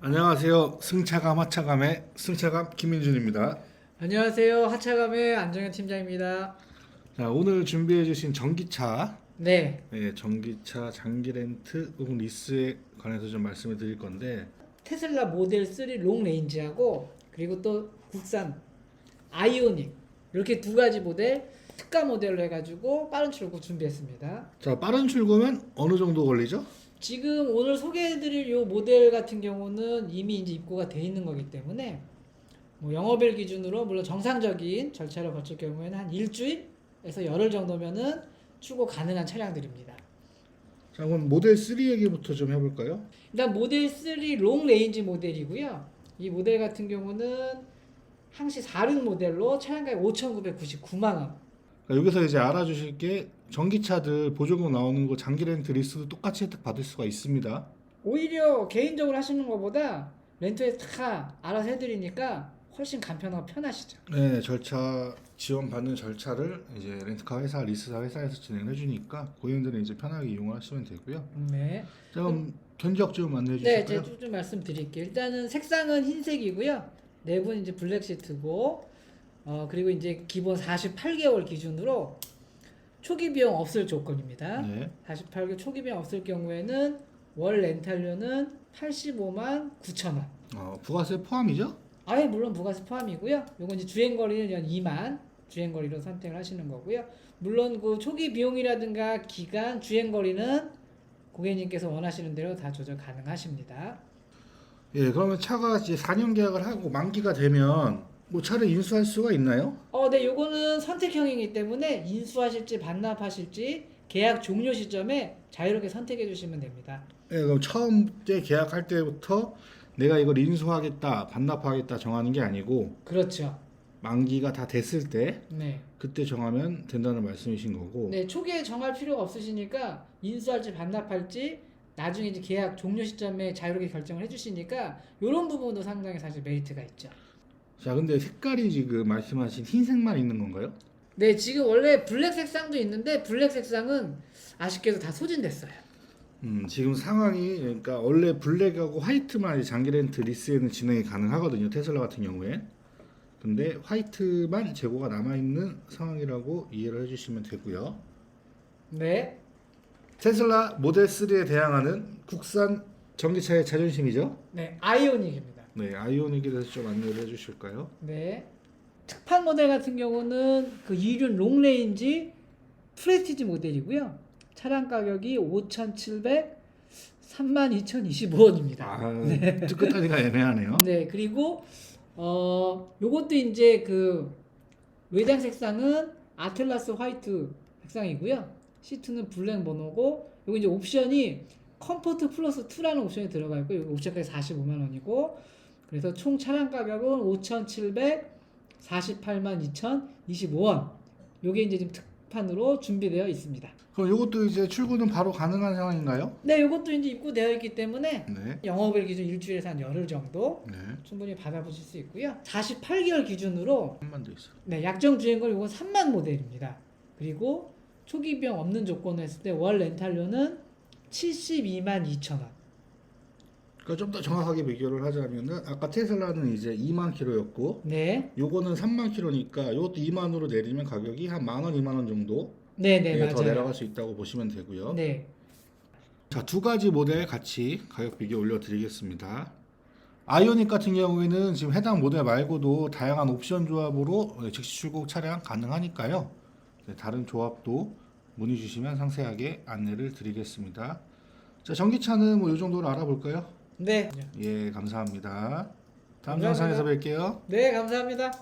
안녕하세요. 승차감 하차감의 승차감 김민준입니다. 안녕하세요. 하차감의 안정현 팀장입니다. 자, 오늘 준비해 주신 전기차, 네, 네, 전기차 장기 렌트 혹은 리스에 관해서 좀 말씀을 드릴 건데 테슬라 모델 3 롱레인지하고 그리고 또 국산 아이오닉 이렇게 두 가지 모델 특가 모델로 해가지고 빠른 출고 준비했습니다. 자, 빠른 출고면 어느 정도 걸리죠? 지금 오늘 소개해드릴 요 모델 같은 경우는 이미 이제 입고가 돼 있는 거기 때문에 뭐 영업일 기준으로 물론 정상적인 절차를 거칠 경우에는 한 일주일에서 열흘 정도면은 출고 가능한 차량들입니다. 자, 그럼 모델 3 얘기부터 좀 해볼까요? 일단 모델 3 롱 레인지 모델이고요. 이 모델 같은 경우는 항시 4륜 모델로 차량가액 5,999만 원. 자, 여기서 이제 알아주실 게 전기차들 보조금 나오는 거 장기 렌트 리스도 똑같이 혜택 받을 수가 있습니다. 오히려 개인적으로 하시는 것보다 렌트에 다 알아서 해드리니까 훨씬 간편하고 편하시죠. 네, 절차 지원 받는 절차를 이제 렌트카 회사, 리스사 회사에서 진행해 주니까 고객님들은 이제 편하게 이용하시면 되고요. 네. 자, 그럼 견적 좀 안내해 네, 주실까요? 제가 좀, 좀 말씀드릴게요. 일단은 색상은 흰색이고요. 내부는 이제 블랙 시트고, 어 그리고 이제 기본 48개월 기준으로 초기 비용 없을 조건입니다. 네. 48개 초기 비용 없을 경우에는 월 렌탈료는 85만 9천 원. 어, 부가세 포함이죠? 아예 물론 부가세 포함이고요. 요건 이제 주행 거리는 연 2만 주행 거리로 선택을 하시는 거고요. 물론 그 초기 비용이라든가 기간 주행 거리는 고객님께서 원하시는 대로 다 조절 가능하십니다. 예, 그러면 차가 이제 4년 계약을 하고 만기가 되면 뭐 차를 인수할 수가 있나요? 어, 네, 요거는 선택형이기 때문에 인수하실지 반납하실지 계약 종료 시점에 자유롭게 선택해 주시면 됩니다. 예, 그럼 처음 때 계약할 때부터 내가 이걸 인수하겠다, 반납하겠다 정하는 게 아니고 그렇죠. 만기가 다 됐을 때 네. 그때 정하면 된다는 말씀이신 거고. 네, 초기에 정할 필요가 없으시니까 인수할지 반납할지 나중에 이제 계약 종료 시점에 자유롭게 결정을 해 주시니까 이런 부분도 상당히 사실 메리트가 있죠. 자, 근데 색깔이 지금 말씀하신 흰색만 있는 건가요? 네, 지금 원래 블랙 색상도 있는데 블랙 색상은 아쉽게도 다 소진됐어요. 음, 지금 상황이 그러니까 원래 블랙하고 화이트만 이제 장기 렌트 리스에는 진행이 가능하거든요. 테슬라 같은 경우에. 근데 화이트만 재고가 남아 있는 상황이라고 이해를 해 주시면 되고요. 네, 테슬라 모델 3에 대항하는 국산 전기차의 자존심이죠. 네, 아이오닉입니다. 네, 아이오닉에 대해서 좀 안내를 해 주실까요? 네. 특판 모델 같은 경우는 그 이륜 롱레인지 프레스티지 모델이고요. 차량 가격이 5,700 32,025원입니다. 아, 뜨끗하기가 애매하네요. 네, 그리고 어 요것도 이제 그 외장 색상은 아틀라스 화이트 색상이고요. 시트는 블랙 모노고 요거 이제 옵션이 컴포트 플러스 2라는 옵션이 들어가 있고 요 옵션까지 45만 원이고 그래서 총 차량 가격은 5,748만 2,025원. 요게 이제 지금 특판으로 준비되어 있습니다. 그럼 이것도 이제 출고는 바로 가능한 상황인가요? 네, 요것도 이제 입고되어 있기 때문에 네. 영업일 기준 일주일에서 한 열흘 정도 네. 충분히 받아보실 수 있고요. 48개월 기준으로 한만 더 있어. 네, 약정 주행거리 이건 3만 모델입니다. 그리고 초기 비용 없는 조건을 했을 때 월 렌탈료는 72만 2천 원. 그러니까 좀 더 정확하게 비교를 하자면은 아까 테슬라는 이제 2만 킬로였고 네, 요거는 3만 킬로니까 요것도 2만으로 내리면 가격이 한 만 원, 2만 원 정도 네, 네, 예, 맞아요. 더 내려갈 수 있다고 보시면 되고요. 네, 자, 두 가지 모델 같이 가격 비교 올려드리겠습니다. 아이오닉 같은 경우에는 지금 해당 모델 말고도 다양한 옵션 조합으로 네, 즉시 출고 차량 가능하니까요. 네, 다른 조합도 문의 주시면 상세하게 안내를 드리겠습니다. 자, 전기차는 뭐 이 정도로 알아볼까요? 네, 예, 감사합니다. 다음 감사합니다. 영상에서 뵐게요. 네, 감사합니다.